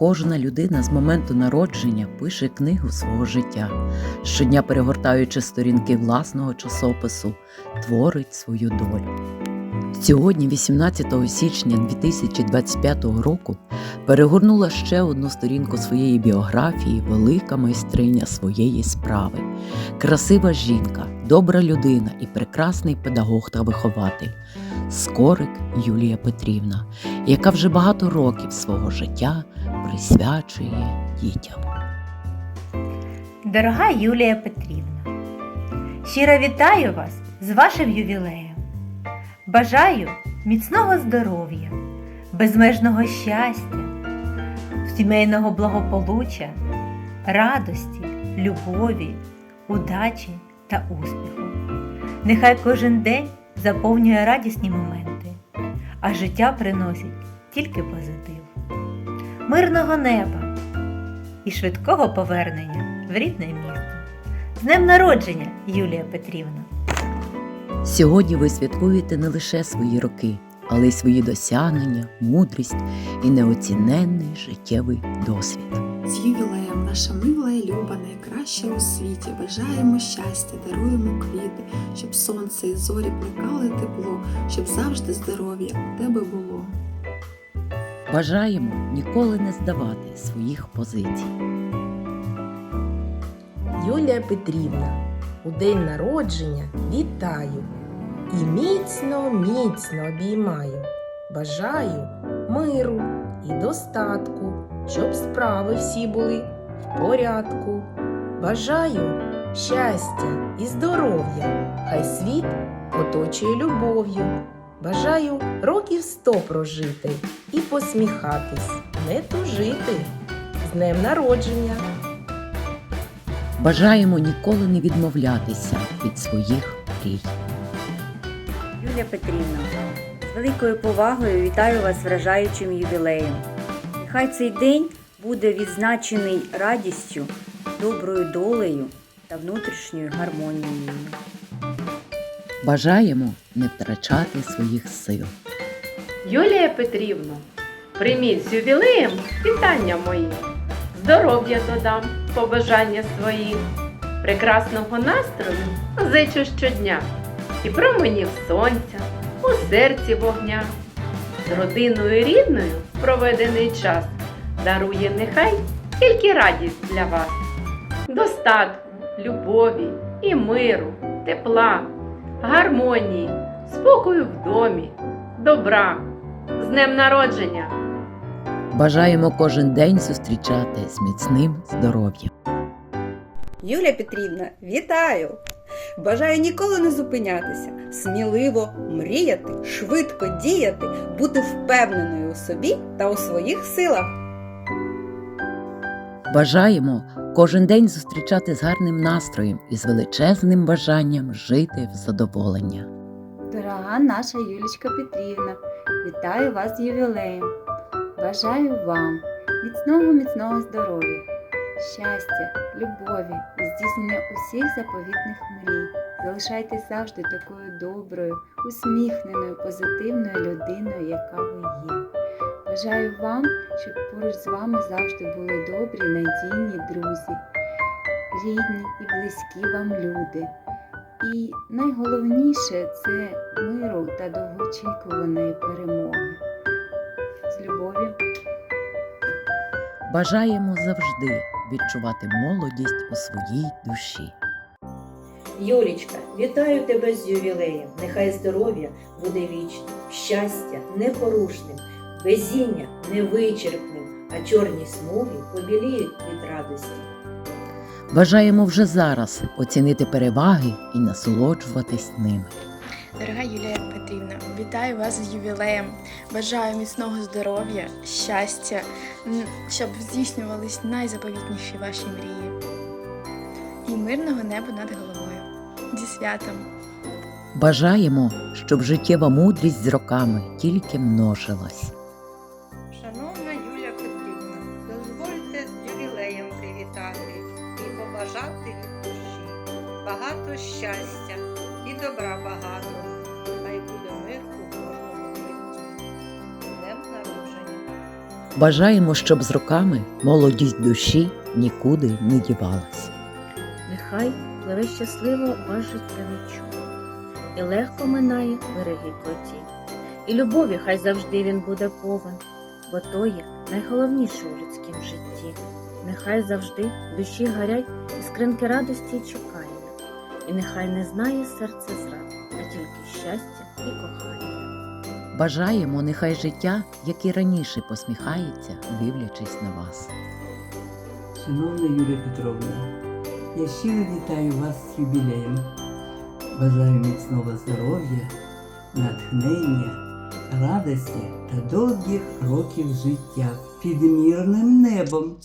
Кожна людина з моменту народження пише книгу свого життя, щодня перегортаючи сторінки власного часопису, творить свою долю. Сьогодні, 18 січня 2025 року, перегорнула ще одну сторінку своєї біографії велика майстриня своєї справи, красива жінка, добра людина і прекрасний педагог та вихователь, Скорик Юлія Петрівна, яка вже багато років свого життя присвячує дітям. Дорога Юлія Петрівна, щиро вітаю вас з вашим ювілеєм. Бажаю міцного здоров'я, безмежного щастя, сімейного благополуччя, радості, любові, удачі та успіху. Нехай кожен день заповнює радісні моменти, а життя приносить тільки позитив. Мирного неба і швидкого повернення в рідне місто. З днем народження, Юлія Петрівна! Сьогодні ви святкуєте не лише свої роки, але й свої досягнення, мудрість і неоціненний життєвий досвід. З ювілеєм наша мила і люба найкраща у світі. Бажаємо щастя, даруємо квіти, щоб сонце і зорі плекали тепло, щоб завжди здоров'я у тебе було. Бажаємо ніколи не здавати своїх позицій. Юлія Петрівна, у день народження вітаю і міцно, міцно обіймаю. Бажаю миру і достатку, щоб справи всі були в порядку. Бажаю щастя і здоров'я, хай світ оточує любов'ю. Бажаю років сто прожити і посміхатись, не тужити. З днем народження! Бажаємо ніколи не відмовлятися від своїх мрій. Юлія Петрівна, з великою повагою вітаю вас з вражаючим ювілеєм. Нехай цей день буде відзначений радістю, доброю долею та внутрішньою гармонією. Бажаємо не втрачати своїх сил. Юлія Петрівна, прийміть з ювілеєм вітання мої. Здоров'я додам, побажання свої, прекрасного настрою зичу щодня і променів сонця, у серці вогня. З родиною рідною проведений час дарує нехай тільки радість для вас, достатку, любові і миру, тепла, гармонії, спокою в домі, добра. З днем народження! Бажаємо кожен день зустрічати з міцним здоров'ям. Юлія Петрівна, вітаю! Бажаю ніколи не зупинятися, сміливо мріяти, швидко діяти, бути впевненою у собі та у своїх силах. Бажаємо кожен день зустрічати з гарним настроєм і з величезним бажанням жити в задоволення. Дорога наша Юлічка Петрівна, вітаю вас з ювілеєм. Бажаю вам міцного міцного здоров'я, щастя, любові і здійснення усіх заповітних мрій. Залишайтесь завжди такою доброю, усміхненою, позитивною людиною, яка ви є. Бажаю вам, щоб поруч з вами завжди були добрі, надійні друзі, рідні і близькі вам люди. І найголовніше це миру та довгоочікуваної перемоги. З любов'ю. Бажаємо завжди відчувати молодість у своїй душі. Юлічка, вітаю тебе з ювілеєм. Нехай здоров'я буде вічним, щастя непорушним, везіння невичерпним, а чорні смуги побіліють від радості. Бажаємо вже зараз оцінити переваги і насолоджуватись ними. Дорога Юлія Петрівна, вітаю вас з ювілеєм. Бажаю міцного здоров'я, щастя, щоб здійснювались найзаповітніші ваші мрії. І мирного неба над головою. Зі святом! Бажаємо, щоб життєва мудрість з роками тільки множилась. Шановна Юля Петрівна, дозвольте з ювілеєм привітати і побажати від душі багато щастя і добра багато. Бажаємо, щоб з роками молодість душі нікуди не дівалась. Нехай пливе щасливо ваш життєвий чур, і легко минає береги круті. І любові хай завжди він буде повен, бо то є найголовніше у людськім житті. Нехай завжди душі горять іскринки радості і чекання, і нехай не знає серце зрад, а тільки щастя і кохання. Бажаємо, нехай життя, як і раніше, посміхається, дивлячись на вас. Шановна Юлія Петровна, я щиро вітаю вас з юбілеєм. Бажаю міцного здоров'я, натхнення, радості та довгих років життя під мирним небом.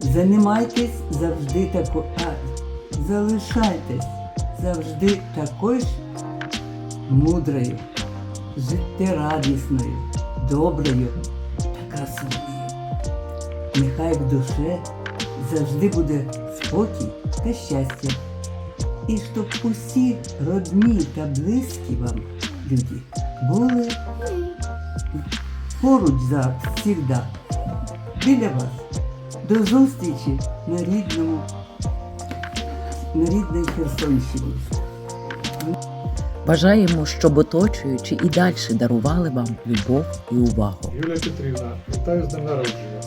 Займайтесь завжди тако, а залишайтесь завжди такою ж мудрою, життєрадісною, доброю та красивою. Нехай в душе завжди буде спокій та щастя. І щоб усі родні та близькі вам люди були поруч завжди, біля вас. До зустрічі на рідному, на рідній Херсонщині. Бажаємо, щоб оточуючи і далі дарували вам любов і увагу. Юлія Петрівна, вітаю з днем народження.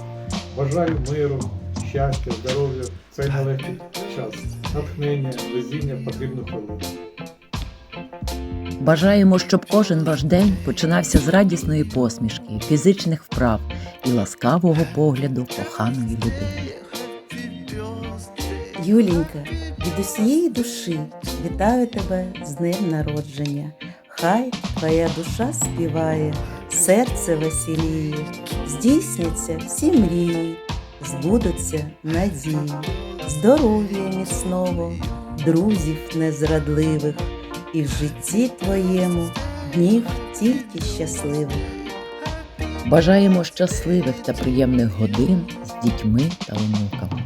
Бажаю миру, щастя, здоров'я в цей нелегкий час, натхнення, везіння в потрібну хвилину. Бажаємо, щоб кожен ваш день починався з радісної посмішки, фізичних вправ і ласкавого погляду коханої людини. Юлінька, від усієї душі вітаю тебе з днем народження. Хай твоя душа співає, серце веселіє, здійсняться всі мрії, збудуться надії, здоров'я міцного, друзів незрадливих, і в житті твоєму днів тільки щасливих. Бажаємо щасливих та приємних годин з дітьми та онуками.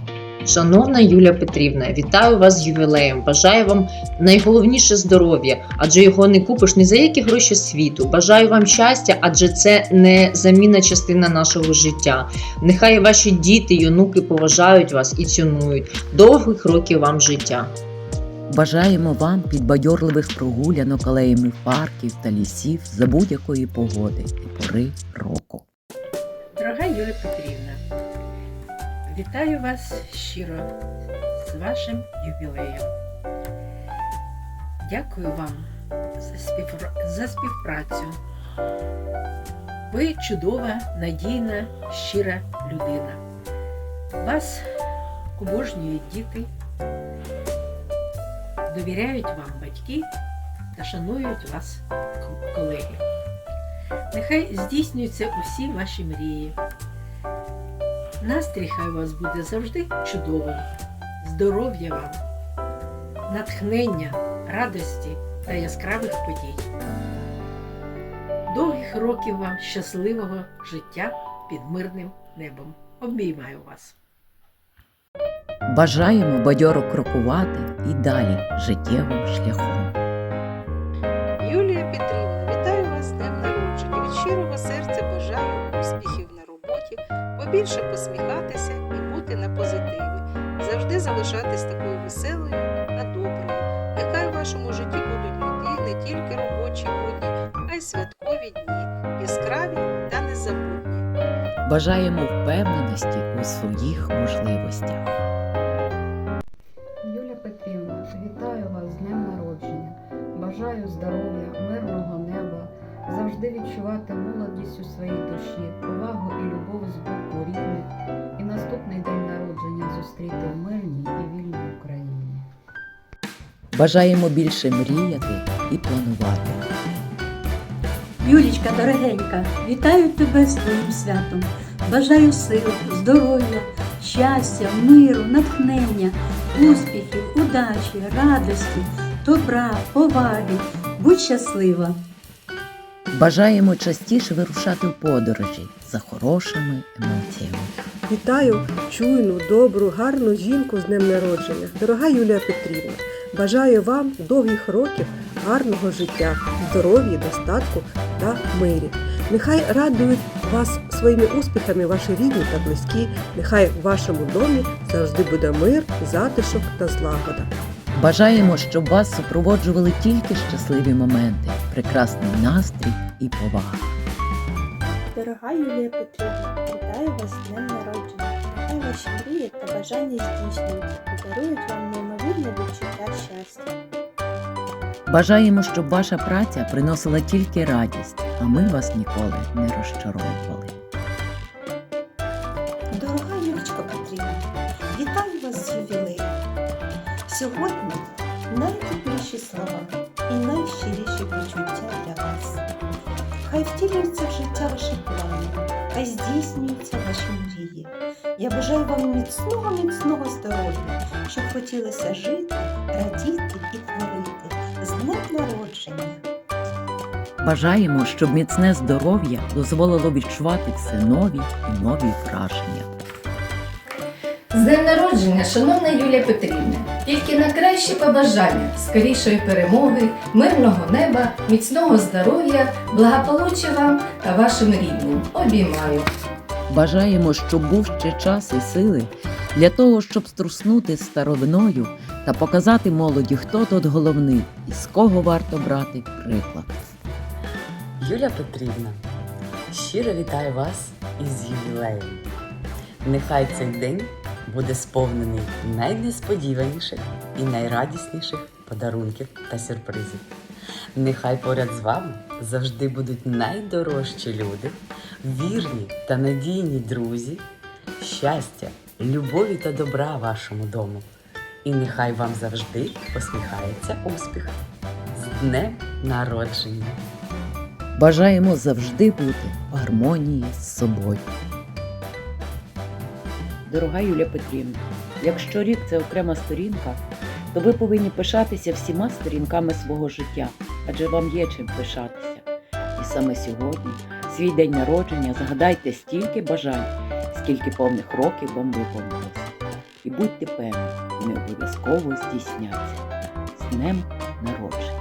Шановна Юлія Петрівна, вітаю вас з ювілеєм. Бажаю вам найголовніше здоров'я, адже його не купиш ні за які гроші світу. Бажаю вам щастя, адже це незамінна частина нашого життя. Нехай ваші діти й онуки поважають вас і цінують. Довгих років вам життя. Бажаємо вам підбадьорливих прогулянок алеями парків та лісів за будь-якої погоди і пори року. Дорога Юлія Петрівна, вітаю вас щиро з вашим ювілеєм. Дякую вам за, за співпрацю. Ви чудова, надійна, щира людина. Вас обожнюють діти, довіряють вам батьки та шанують вас колеги. Нехай здійснюються усі ваші мрії. Настрій хай у вас буде завжди чудовим, здоров'я вам, натхнення, радості та яскравих подій. Довгих років вам щасливого життя під мирним небом. Обіймаю вас. Бажаємо бадьоро крокувати і далі життєвим шляхом. Юлія Петрівна, вітаю вас з днем народження. Від щирого серця бажаю успіхів побільше посміхатися і бути на позитиві. Завжди залишатись такою веселою та доброю. Нехай в вашому житті будуть люди не тільки робочі будні, а й святкові дні, яскраві та незабутні. Бажаємо впевненості у своїх можливостях. Бажаємо більше мріяти і планувати. Юлічка, дорогенька, вітаю тебе з твоїм святом. Бажаю сил, здоров'я, щастя, миру, натхнення, успіхів, удачі, радості, добра, поваги. Будь щаслива! Бажаємо частіше вирушати в подорожі за хорошими емоціями. Вітаю чуйну, добру, гарну жінку з днем народження. Дорога Юлія Петрівна, бажаю вам довгих років, гарного життя, здоров'я, достатку та мирі. Нехай радують вас своїми успіхами ваші рідні та близькі. Нехай в вашому домі завжди буде мир, затишок та злагода. Бажаємо, щоб вас супроводжували тільки щасливі моменти, прекрасний настрій і повага. Дорога Юлія Петрівна, вітаю вас з днем народження. Ваші мрії та бажання здійснюються і дарують вам неймовірне відчуття щастя. Бажаємо, щоб ваша праця приносила тільки радість, а ми вас ніколи не розчаровували. Дорога Юлічка Петрівна, вітаю вас з ювілеєм. Сьогодні найтепліші слова і найщиріші почуття для вас. Хай втілюються в життя ваші плани, хай здійснюються ваші мрії. Я бажаю вам міцного, міцного здоров'я, щоб хотілося жити, радіти і творити з днем народження. Бажаємо, щоб міцне здоров'я дозволило відчувати все нові і нові враження. З днем народження, шановна Юлія Петрівна, тільки на кращі побажання, скорішої перемоги, мирного неба, міцного здоров'я, благополуччя вам та вашим рідним. Обіймаю. Бажаємо, щоб був ще час і сили для того, щоб струснути старовиною та показати молоді, хто тут головний і з кого варто брати приклад. Юля Петрівна, щиро вітаю вас із ювілеєм. Нехай цей день буде сповнений найнесподіваніших і найрадісніших подарунків та сюрпризів. Нехай поряд з вами завжди будуть найдорожчі люди, вірні та надійні друзі, щастя, любові та добра вашому дому. І нехай вам завжди посміхається успіх. З днем народження! Бажаємо завжди бути в гармонії з собою. Дорога Юлія Петрівна, якщо рік це окрема сторінка, то ви повинні пишатися всіма сторінками свого життя, адже вам є чим пишатися. І саме сьогодні, свій день народження, загадайте стільки бажань, скільки повних років вам виповнилося. І будьте певні, вони обов'язково здійсняться. З днем народження!